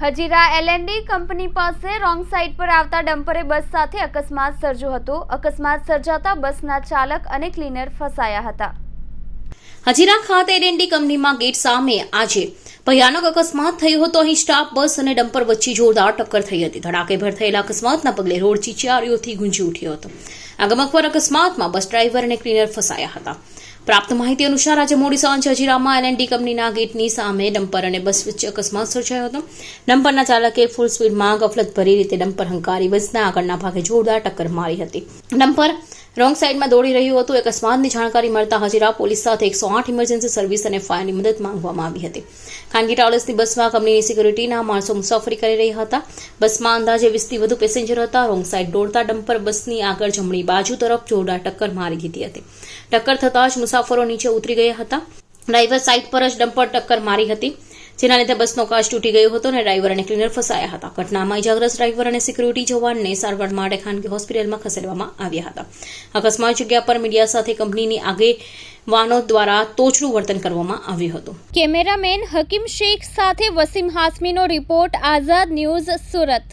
Hazira એલએનડી company પાસે wrong side પર આવતા ડમ્પરે બસ સાથે અકસ્માત સર્જ્યો હતો. અકસ્માત સર્જાતા બસના ચાલક અને ક્લીનર ફસાયા હતા. હજીરા ખાતે એલએનડી કંપનીમાં ગેટ સામે આજે ભયાનક અકસ્માત થયો હતો. અહીં સ્ટાફ, બસ અને ડમ્પર વચ્ચે જોરદાર ટક્કર થઈ હતી. ધડાકેભર થયેલા અકસ્માતના પગલે રોડ ચીચિયારીઓથી ગુંજી ઉઠ્યો હતો. આ ગમકવાર અકસ્માતમાં બસ ડ્રાઈવર અને ક્લીનર ફસાયા હતા. પ્રાપ્ત માહિતી અનુસાર આજે મોડી સાંજે હજીરામાં એલએનડી કંપનીના ગેટની સામે ડમ્પર અને બસ વચ્ચે અકસ્માત સર્જાયો હતો. ડમ્પરના ચાલકે ફૂલ સ્પીડમાં ગફલત ભરી રીતે ડમ્પર હંકારી બસના આગળના ભાગે જોરદાર ટક્કર મારી હતી. ડમ્પર રોંગ સાઈડમાં દોડી રહ્યું હતું. અકસ્માતની જાણકારી મળતા હજીરા પોલીસ સાથે એકસો આઠ ઇમરજન્સી સર્વિસ અને ફાયરની મદદ માંગવામાં આવી હતી. ખાનગી ટ્રાવેલ્સની બસમાં કંપનીની સિક્યુરિટીના માણસો મુસાફરી કરી રહ્યા હતા. બસમાં અંદાજે વીસથી વધુ પેસેન્જર હતા. રોંગ સાઈડ દોડતા ડમ્પર બસની આગળ જમણી બાજુ તરફ જોરદાર ટક્કર મારી દીધી હતી. ટક્કર થતાં જ મુસાફરો નીચે ઉતરી ગયા હતા. ડ્રાઈવર સાઈડ પર જ ડમ્પર ટક્કર મારી હતી, જેના લીધે બસનો કાચ તૂટી ગયો હતો અને ડ્રાઈવર અને ક્લીનર ફસાયા હતા. ઘટનામાં ઇજાગ્રસ્ત ડ્રાઈવર અને સિક્યુરિટી જવાનને સારવાર માટે ખાનગી હોસ્પિટલમાં ખસેડવામાં આવ્યા હતા. અકસ્માત જગ્યા પર મીડિયા સાથે કંપનીની આગેવાનો દ્વારા તોચનું વર્તન કરવામાં આવ્યું હતું. કેમેરામેન હકીમ શેખ સાથે વસીમ હાસમીનો રિપોર્ટ, આઝાદ ન્યૂઝ સુરત.